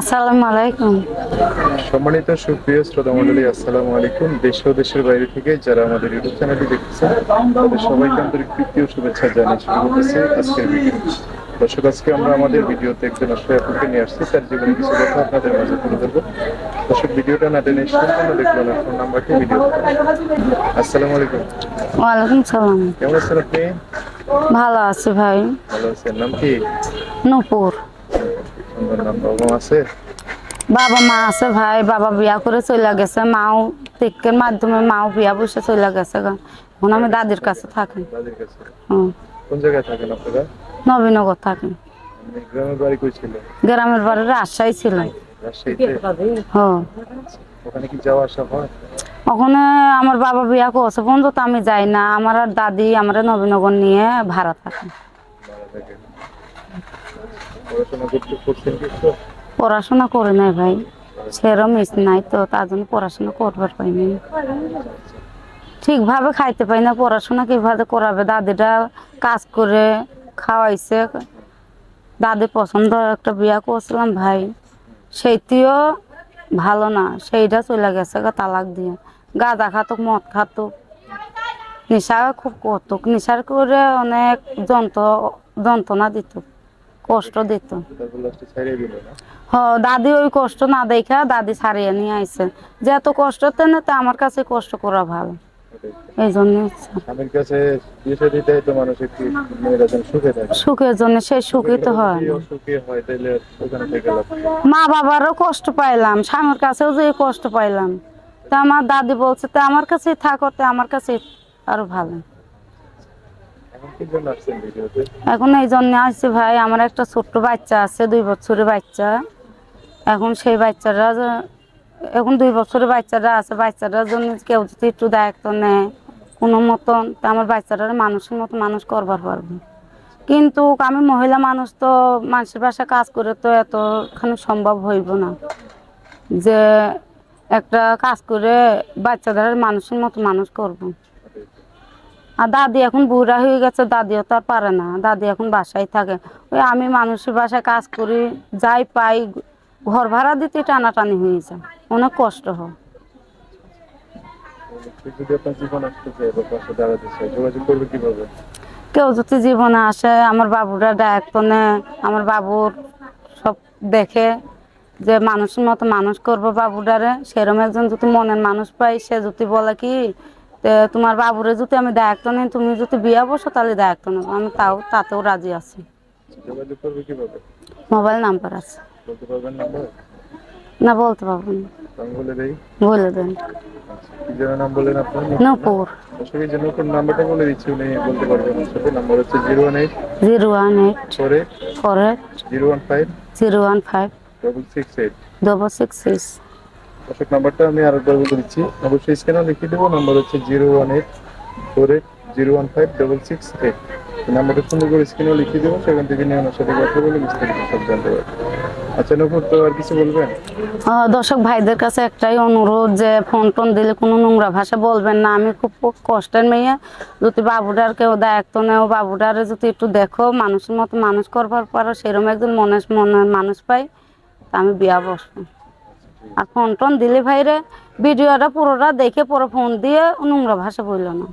আসসালামু আলাইকুম। সম্মানিত সুপ্রিয় শ্রোতা আসসালামু আলাইকুম। দেশ ও দেশের বাইরে থেকে যারা আমাদের ইউটিউব চ্যানেলটি দেখতেছেন তাদের সবাইকে আন্তরিক প্রীতি ও শুভেচ্ছা জানিয়ে শুরু করতেছে আজকের ভিডিও। দর্শক আজকে আমরা আমাদের ভিডিওতে একজন আসলে আপুকে নিয়ে আসছি। তার জীবনে কিছু কথা আপনাদের মাঝে তুলে ধরবো। দর্শক ভিডিওটা না টেনে সম্পূর্ণ দেখবেন আর ফোন নাম্বারটি ভিডিও আসসালামু আলাইকুম। ওয়ালাইকুম সালাম। কেমন আছেন আপনি? ভালো আছি ভাই। ভালো আছেন নাম কি? নূপুর। বাবা মা আছে? বাবা মা আছে ভাই বাবা বিয়া করে চলে গেছে মাও টিকের মাধ্যমে মাও বিয়া বসে চলে গেছে এখন আমি দাদির কাছে থাকি। হুম। কোন জায়গায় থাকেন আপনারা? নবীনগর থাকি। মানে গ্রামের বাড়ি কই ছিল? গ্রামের বাড়ির রাজশাহী ছিল। হ্যাঁ। ওখানে কি যাওয়া আসা হয়? ওখানে আমার বাবা বিয়া করছে পর্যন্ত তো আমি যাই না। আমার আর দাদি আমার নবীনগর নিয়ে ভাড়া থাকে। পড়াশোনা করে নাই ভাই। সেরম মিস নাই তো, তার জন্য পড়াশোনা করবার পাইনি। ঠিকভাবে খাইতে পাই না, পড়াশোনা কীভাবে করাবে? দাদিটা কাজ করে খাওয়াইছে। দাদি পছন্দ একটা বিয়া করছিলাম ভাই। সেইটিও ভালো না, সেইটা চলে গেছে তালাক দিয়ে। গাঁদা খাতুক, মদ খাতুক। নেশা খুব করতুক নেশার করে অনেক যন্ত্র যন্ত্রণা দিত কষ্ট দিত। হ দাদি ওই কষ্ট না দেখা দাদি ছাড়িয়ে নিয়ে আইছে। যে এত কষ্ট না তো আমার কাছে কষ্ট করা ভালো। এই জন্য কাছে সুখের জন্য সে সুখী তো হয়? মা বাবারও কষ্ট পাইলাম স্বামীর কাছেও যে কষ্ট পাইলাম। তা আমার দাদি বলছে তা আমার কাছেই থাকো তা আমার কাছে আরও ভালো। এখন এই জন্য আসছে ভাই, আমার একটা ছোট্ট বাচ্চা আছে, দুই বছরের বাচ্চা। এখন সেই বাচ্চারা এখন দুই বছরের বাচ্চারা আছে, বাচ্চাটার জন্য কেউ যদি একটু দায়িত্ব নেয়, কোনো মতন, তা আমার বাচ্চাটার মানুষের মতো মানুষ করবার পারবে। কিন্তু আমি মহিলা মানুষ তো, মানুষের বাসায় কাজ করে তো এতখানি সম্ভব হইব না। যে একটা কাজ করে বাচ্চাদের মানুষের মতো মানুষ করব। আর দাদি এখন বুড়া হয়ে গেছে দাদিও তো আর পারে না। দাদি এখন বাসায় থাকে। ওই আমি মানুষের বাসায় কাজ করি যাই পাই ঘর ভাড়া দিতে টানাটানি হয়ে যায়। অনেক কষ্ট হয়। কেউ যদি জীবন আসে আমার বাবুরা নেয় আমার বাবুর সব দেখে যে মানুষের মতো মানুষ করব বাবুটারে। সেরকম একজন যদি মনের মানুষ পাই সে যদি বলে কি তোমার বাবুরে যদি আমি দায়িত্ব নেই তুমি যদি বিয়া বসো তাহলে দায়িত্ব নেব। আমি তাও তাতেও রাজি আছি। মোবাইল নাম্বার আছে। না বলতে পারব না। বলে দেন। আচ্ছা, নূপুর। নাম্বারটা বলে দিচ্ছি উনি বলতে পারবেন নাম্বার হচ্ছে zero one eight zero one eight four eight four eight zero one five zero one five double six eight. Double six six. দর্শক, নাম্বারটা আমি আরেকবার বলে দিচ্ছি। অবশ্যই লিখে দেবো। নাম্বার হচ্ছে zero one eight four eight zero one five double six eight. নাম্বারটা সুন্দর করে স্ক্রিনেও লিখে দেবো। সেখান থেকে নিয়ে আমার সাথে কথা বলে বিস্তারিত সব জানতে পারবেন আচ্ছা নকুর তো আর কিছু বলবেন? দর্শক, ভাইদের কাছে একটাই অনুরোধ যে ফোন টোন দিলে কোনো নোংরা ভাষা বলবেন না। আমি খুব কষ্টের মেয়ে। যদি বাবুটার কেউ দায়িত্ব নেও বাবুটারে যদি একটু দেখো, মানুষের মতো মানুষ করবার পারো সেরকম একজন মনে মনে মানুষ পাই, তা আমি বিয়া বসবো। আর ফোন টোন দিলে ভাইরে, ভিডিওটা পুরোটা দেখে পরে ফোন দিয়ে নোংরা ভাষা বলল না।